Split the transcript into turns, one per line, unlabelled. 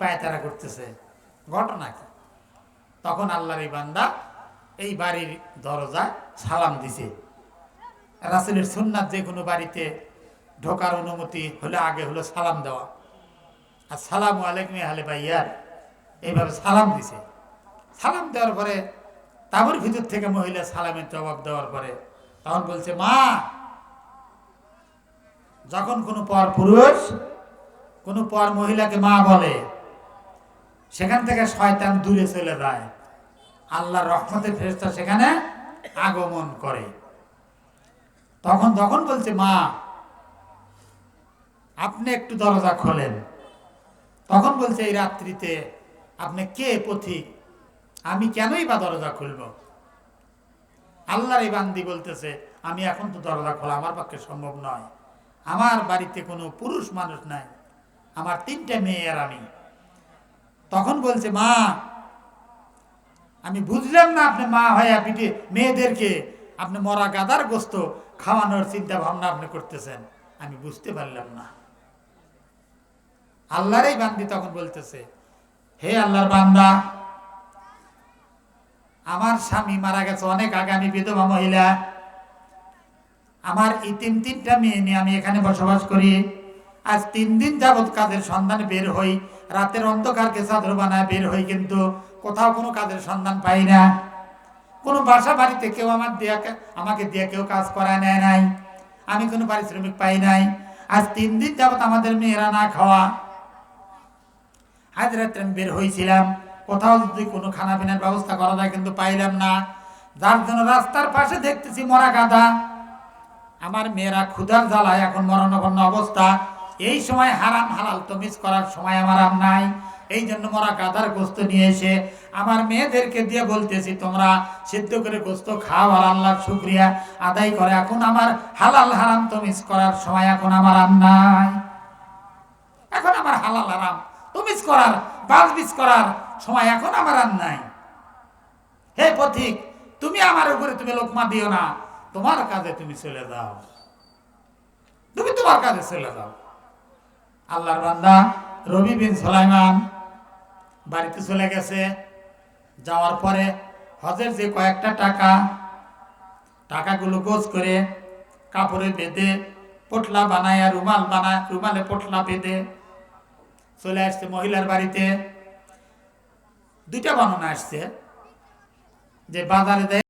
পায়তারা করতেছে। ঘটনা কি? তখন আল্লাহর এই বান্দা এই বাড়ির দরজা সালাম দিছে। রাসেলের সুন্নাত যে কোনো বাড়িতে ঢোকার অনুমতি হলে আগে হলো সালাম দেওয়া। আর সালাম আলাইকুম হালে ভাইয়ার এইভাবে সালাম দিছে। সালাম দেওয়ার পরে তাবুর ভিতর থেকে মহিলা সালামের জবাব দেওয়ার পরে তখন বলছে, মা, যখন কোনো পর পুরুষ, কোনো পর মহিলাকে মা বলে সেখান থেকে শয়তান দূরে চলে যায়। আল্লাহর রহমতের ফেরেশতা সেখানে আগমন করে। তখন তখন বলছে, মা, আপনি একটু দরজা খোলেন। তখন বলছে, এই রাত্রিতে আপনি কে পথিক? আমি কেনই বা দরজা খুলব? আল্লাহর এই বান্দি বলতেছে, আমি এখন তো দরজা খোলা আমার পক্ষে সম্ভব নয়। আমার বাড়িতে কোনো পুরুষ মানুষ নাই। আমার তিনটে মেয়ে আর আমি। তখন বলছে, মা, আমি বুঝলাম না আপনি মা হয়ে পিঠে মেয়েদেরকে আপনি মরা গাদার গোস্ত খাওয়ানোর চিন্তা ভাবনা আপনি করতেছেন। আমি বুঝতে পারলাম না। আল্লাহর এই বান্দি তখন বলতেছে, হে আল্লাহর বান্দা, আমার স্বামী মারা গেছে অনেক আগে, আমি বিধবা মহিলা। আমার এই তিন তিনটা মেয়ে নিয়ে আমি এখানে বসবাস করি। আজ তিন দিন যাবৎ কাজের সন্ধানে বের হই। রাতের অন্ধকারকে চাদর বানায় বের হই কিন্তু কোথাও কোনো কাজের সন্ধান পাই না। কোনো বাসা বাড়িতে কেউ আমার দেয়া আমাকে দিয়ে কেউ কাজ করায় নেয় নাই। আমি কোনো পারিশ্রমিক পাই নাই। আজ তিন দিন যাবৎ আমাদের মেয়েরা না খাওয়া। আজ রাত্রে আমি বের হয়েছিলাম কোথাও যদি কোনো খানা পিনার ব্যবস্থা করা যায় কিন্তু পাইলাম না। যার জন্য রাস্তার পাশে দেখতেছি মরা গাদা আমার মেয়েরা ক্ষুধার জ্বালায়, এখন মরণাপন্ন অবস্থা। এই সময় হারাম হালাল তমিজ করার সময় আমার আর নাই। এই জন্য মরা গাদার গোস্ত নিয়ে এসে আমার মেয়েদেরকে দিয়ে বলতেছি, তোমরা সিদ্ধ করে গোস্ত খাও আর আল্লাহর শুক্রিয়া আদায় করে। এখন আমার হালাল হারাম তমিজ করার সময় এখন আমার আর নাই। এখন আমার হালাল হারাম তমিজ করার বাজবিজ করার সময় এখন আমার আর নাই। হে পথিক, তুমি আমার উপরে তুমি লোকমা দিও না। তোমার কাজে তুমি চলে যাও। তুমি তোমার কাজে চলে যাও। আল্লাহর বান্দা রবি বিন সুলাইমান বাড়িতে চলে গেছে। যাওয়ার পরে হজের যে কয়েকটা টাকা, টাকাগুলো গোছ করে কাপড়ে বেঁধে পটলা বানায়, রুমাল বানায় রুমালে পটলা বেঁধে চলে আসছে মহিলার বাড়িতে। দুইটা বর্ণনা আসছে যে বাজারে দেয়